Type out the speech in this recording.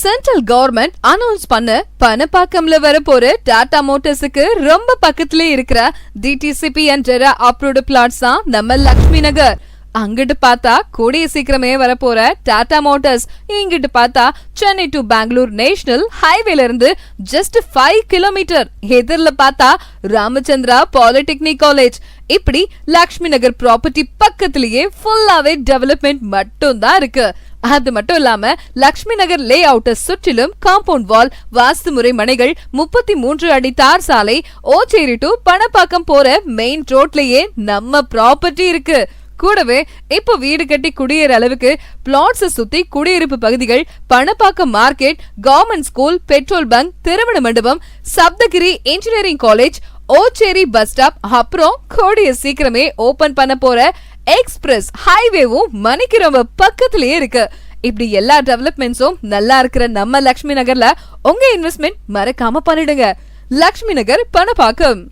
Central government announce பண்ண பணப்பாக்கம்ல வர போற டாடா மோட்டர்ஸுக்கு ரொம்ப பக்கத்திலே இருக்கிற டிடிசிபி அண்ட் ஜெரா அப்ரூவ்டு பிளாட்ஸ் தான் நம்ம லக்ஷ்மி நகர். அங்கிட்டு பார்த்தா கூடிய சீக்கிரமே வரப்போற டாடா மோட்டார்ஸ் இங்கிட்டு பார்த்தா சென்னை டு பெங்களூர் நேஷனல் ஹைவேல இருந்து ஜஸ்ட் ஃபைவ் கிலோமீட்டர் எதிரில் பார்த்தா ராமச்சந்திரா பாலிடெக்னிக் காலேஜ் இப்படி லக்ஷ்மி நகர் ப்ராப்பர்ட்டி பக்கத்திலேயே ஃபுல்லாவே டெவலப்மெண்ட் மட்டும் தான் இருக்கு. அது மட்டும் இல்லாம லக்ஷ்மி நகர் லே அவுட்டை சுற்றிலும் காம்பவுண்ட் வால் வாஸ்து முறை மனைகள் முப்பத்தி மூன்று அடி தார் சாலை ஓச்சேரி டு பணப்பாக்கம் போற மெயின் ரோட்லயே நம்ம ப்ராப்பர்ட்டி இருக்கு. கூடவே இப்போ வீடு கட்டி குடியேற அளவுக்கு பிளாட்ஸ சுத்தி குடியிருப்பு பகுதிகள் Panapakkam market government school petrol bunk திருமண மண்டபம் Sapthagiri engineering college Ocheri bus stop அப்புறம் கூடிய சீக்கிரமே ஓபன் பண்ண போற எக்ஸ்பிரஸ் ஹைவேவும் மணிக்கு ரொம்ப பக்கத்திலேயே இருக்கு. இப்படி எல்லா டெவலப்மெண்ட்ஸும் நல்லா இருக்கிற நம்ம லக்ஷ்மி நகர்ல உங்க இன்வெஸ்ட்மெண்ட் மறக்காம பண்ணிடுங்க. லக்ஷ்மி நகர் பணப்பாக்கம்.